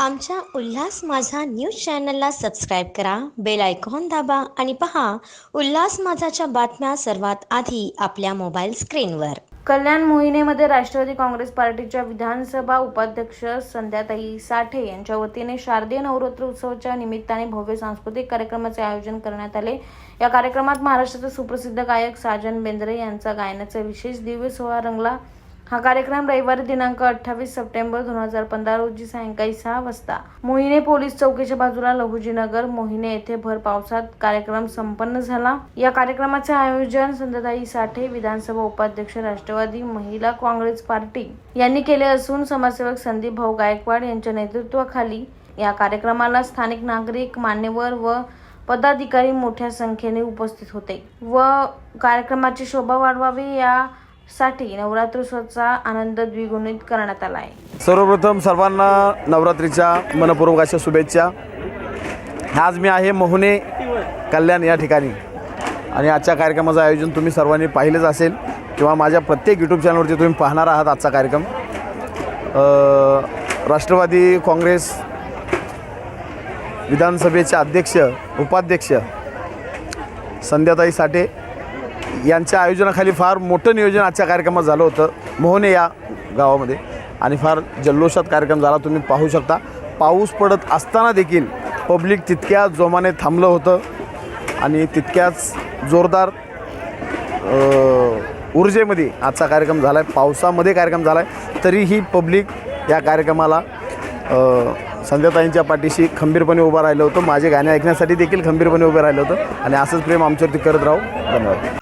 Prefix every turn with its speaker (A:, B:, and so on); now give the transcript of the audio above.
A: आमच्या उल्हास माझा न्यूज चॅनलला सबस्क्राईब करा बेल आयकॉन दाबा आणि पहा उल्हास माझाच्या बातम्या सर्वात आधी आपल्या मोबाईल स्क्रीनवर.
B: कल्याण मोहिनेमध्ये राष्ट्रवादी काँग्रेस पार्टीच्या विधानसभा उपाध्यक्ष संध्याताई साठे यांच्या वतीने शारदीय नवरात्र उत्सवाच्या निमित्ताने भव्य सांस्कृतिक कार्यक्रमाचे आयोजन करण्यात आले. या कार्यक्रमात महाराष्ट्राचे सुप्रसिद्ध गायक साजन बेंद्रे यांचा गायनाचा विशेष दिव्य सोहळा रंगला. हा कार्यक्रम रविवारी दिनांक अठ्ठावीस सप्टेंबर दोन हजार पंधरा रोजी सायंकाळी सहा वाजता. मोहिने पोलीस चौकीच्या बाजूला लहुजीनगर मोहिने येथे भर पावसात कार्यक्रम संपन्न झाला. या कार्यक्रमाचे आयोजन संध्याताई साठे विधानसभा उपाध्यक्ष राष्ट्रवादी महिला काँग्रेस पार्टी यांनी केले असून समाजसेवक संदीप भाऊ गायकवाड यांच्या नेतृत्वाखाली या कार्यक्रमाला स्थानिक नागरिक मान्यवर व पदाधिकारी मोठ्या संख्येने उपस्थित होते व कार्यक्रमाची शोभा वाढवावी या साठी नवरात्रोत्सवाचा आनंद द्विगुणित करण्यात आला आहे.
C: सर्वप्रथम सर्वांना नवरात्रीच्या मनपूर्वक अशा शुभेच्छा. आज मी आहे मोहने कल्याण या ठिकाणी. आणि आजच्या कार्यक्रमाचं आयोजन तुम्ही सर्वांनी पाहिलेच असेल किंवा माझ्या प्रत्येक यूट्यूब चॅनलवरती तुम्ही पाहणार आहात आजचा कार्यक्रम. राष्ट्रवादी काँग्रेस विधानसभेचे अध्यक्ष उपाध्यक्ष संध्याताई साठे यांच्या आयोजनाखाली फार मोठं नियोजन आजच्या कार्यक्रमात झालं होतं. मोहने या गावामध्ये. आणि फार जल्लोषात कार्यक्रम झाला तुम्ही पाहू शकता. पाऊस पडत असताना देखील पब्लिक तितक्या जोमाने थांबलं होतं. आणि तितक्याच जोरदार ऊर्जेमध्ये आजचा कार्यक्रम झाला आहे पावसामध्ये कार्यक्रम झाला आहे तरीही पब्लिक या कार्यक्रमाला संध्याताईंच्या पाठीशी खंबीरपणे उभं राहिलं होतं. माझे गाणे ऐकण्यासाठी देखील खंबीरपणे उभं राहिलं होतं. आणि असंच प्रेम आमच्यावरती करत राहू. धन्यवाद.